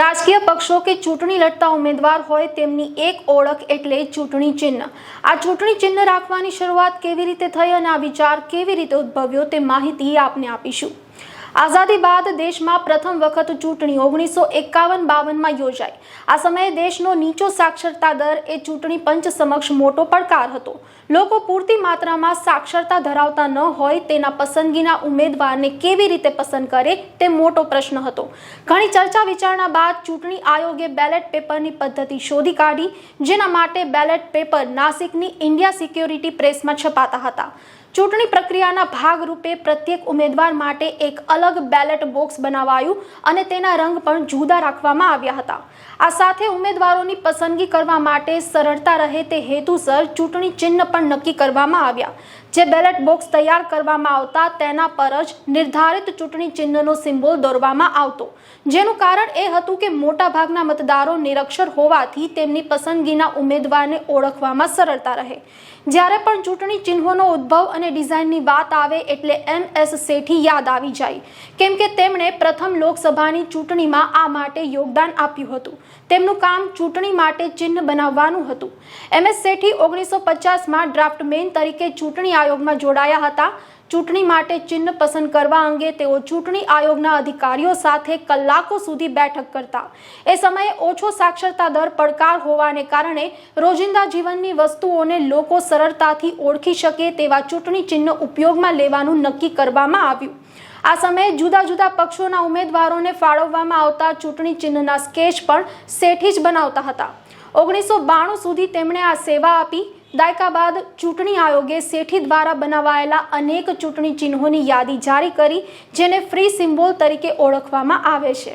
રાજકીય પક્ષો કે ચૂંટણી લડતા ઉમેદવાર હોય તેમની એક ઓળખ એટલે ચૂંટણી ચિહ્ન. આ ચૂંટણી ચિહ્ન રાખવાની શરૂઆત કેવી રીતે થઈ અને આ વિચાર કેવી રીતે ઉદ્ભવ્યો તે માહિતી આપને આપીશું. આઝાદી બાદ દેશમાં પ્રથમ વખત ચૂંટણી ઓગણીસો એકાવન બાવનમાં યોજાઈ. આ સમયે દેશનો નીચો સાક્ષરતા દર એ ચૂંટણી પંચ સમક્ષ મોટો પડકાર હતો. લોકો પૂરતી માત્રામાં સાક્ષરતા ધરાવતા ન હોય તેના પસંદગીના ઉમેદવારને કેવી રીતે પસંદ કરે તે મોટો પ્રશ્ન હતો. ઘણી ચર્ચા વિચારણા બાદ ચૂંટણી આયોગે બેલેટ પેપરની પદ્ધતિ શોધી કાઢી, જેના માટે બેલેટ પેપર નાસિકની ઇન્ડિયા સિક્યોરિટી પ્રેસમાં છપાતા હતા. ચૂંટણી પ્રક્રિયાના ભાગરૂપે પ્રત્યેક ઉમેદવાર માટે એક અલગ બેલેટ બોક્સ બનાવાયું અને તેના રંગ પણ જુદા રાખવામાં આવ્યા હતા. આ સાથે ઉમેદવારોની પસંદગી કરવા માટે સરળતા રહે તે હેતુસર ચૂંટણી ચિહ્ન પણ નક્કી કરવામાં આવ્યા. જે બેલેટ બોક્સ તૈયાર કરવામાં આવતા તેના પર જ નિર્ધારિત ચૂંટણી ચિહ્નનો સિમ્બોલ દોરવામાં આવતો. જેનું કારણ એ હતું કે મોટાભાગના મતદારો નિરક્ષર હોવાથી તેમની પસંદગીના ઉમેદવારને ઓળખવામાં સરળતા રહે. જ્યારે પણ ચૂંટણી ચિહ્નોનો ઉદ્ભવ અને ડિઝાઇનની વાત આવે એટલે એમ એસ સેઠી યાદ આવી જાય. કેમ કે તેમણે પ્રથમ લોકસભાની ચૂંટણીમાં આ માટે યોગદાન આપ્યું હતું. તેમનું કામ ચૂંટણી માટે ચિહ્ન બનાવવાનું હતું. એમ એસ શેઠી ઓગણીસો પચાસમાં ડ્રાફ્ટમેન તરીકે ચૂંટણી આયોગમાં જોડાયા હતા. ચૂંટણી માટે ચિહ્ન પસંદ કરવા અંગે તેઓ ચૂંટણી આયોગના અધિકારીઓ સાથે કલાકો સુધી બેઠક કરતા. એ સમયે ઓછો સાક્ષરતા દર પડકાર હોવાને કારણે રોજિંદા જીવનની વસ્તુઓને લોકો સરળતાથી ઓળખી શકે તેવા ચૂંટણી ચિહ્ન ઉપયોગમાં લેવાનું નક્કી કરવામાં આવ્યું. આ સમયે જુદા જુદા પક્ષોના ઉમેદવારોને ફાળવવામાં આવતા ચૂંટણી ચિહ્નના સ્કેચ પણ શેઠી જ બનાવતા હતા. ઓગણીસો બાણું સુધી તેમણે આ સેવા આપી. દાયકા બાદ ચૂંટણી આયોગે શેઠી દ્વારા બનાવાયેલા અનેક ચૂંટણી ચિહ્નોની યાદી જારી કરી, જેને ફ્રી સિમ્બોલ તરીકે ઓળખવામાં આવે છે.